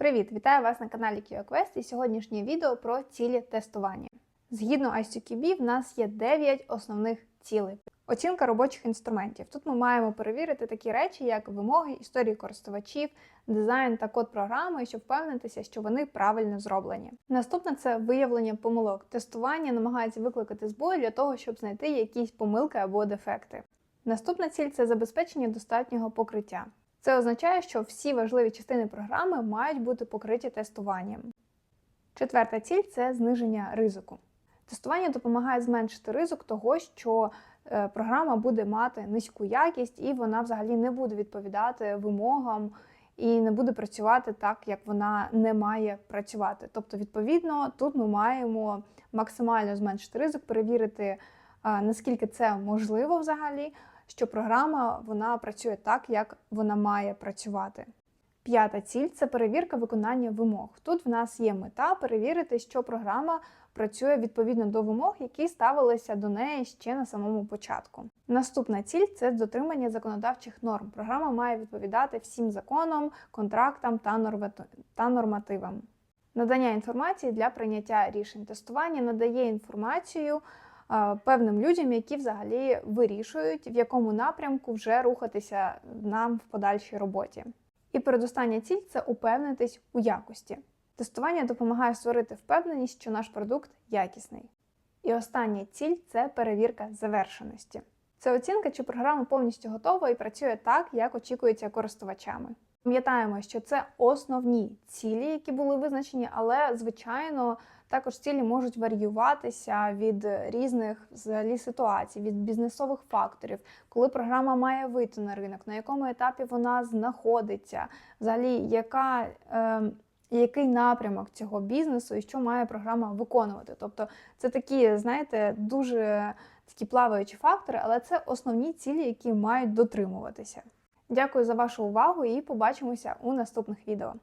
Привіт! Вітаю вас на каналі QQuest і сьогоднішнє відео про цілі тестування. Згідно ICQB, в нас є 9 основних цілей. Оцінка робочих інструментів. Тут ми маємо перевірити такі речі, як вимоги, історії користувачів, дизайн та код програми, щоб впевнитися, що вони правильно зроблені. Наступне це виявлення помилок. Тестування намагається викликати збої для того, щоб знайти якісь помилки або дефекти. Наступна ціль це забезпечення достатнього покриття. Це означає, що всі важливі частини програми мають бути покриті тестуванням. Четверта ціль це зниження ризику. Тестування допомагає зменшити ризик того, що е, програма буде мати низьку якість і вона взагалі не буде відповідати вимогам і не буде працювати так, як вона не має працювати. Тобто, відповідно, тут ми маємо максимально зменшити ризик, перевірити, е, наскільки це можливо взагалі, що програма вона працює так, як вона має працювати. П'ята ціль це перевірка виконання вимог. Тут в нас є мета перевірити, що програма працює відповідно до вимог, які ставилися до неї ще на самому початку. Наступна ціль це дотримання законодавчих норм. Програма має відповідати всім законам, контрактам та, нормативам. Надання інформації для прийняття рішень. Тестування надає інформацію певним людям, які взагалі вирішують, в якому напрямку вже рухатися нам в подальшій роботі. І передостання ціль це упевнитись у якості. Тестування допомагає створити впевненість, що наш продукт якісний. І остання ціль це перевірка завершеності. Це оцінка, чи програма повністю готова і працює так, як очікується користувачами. Пам'ятаємо, що це основні цілі, які були визначені, але звичайно також цілі можуть варіюватися від різних взагалі ситуацій, від бізнесових факторів, коли програма має вийти на ринок, на якому етапі вона знаходиться, взагалі, яка. Е, який напрямок цього бізнесу і що має програма виконувати. Тобто це такі, знаєте, дуже такі плаваючі фактори, але це основні цілі, які мають дотримуватися. Дякую за вашу увагу і побачимося у наступних відео.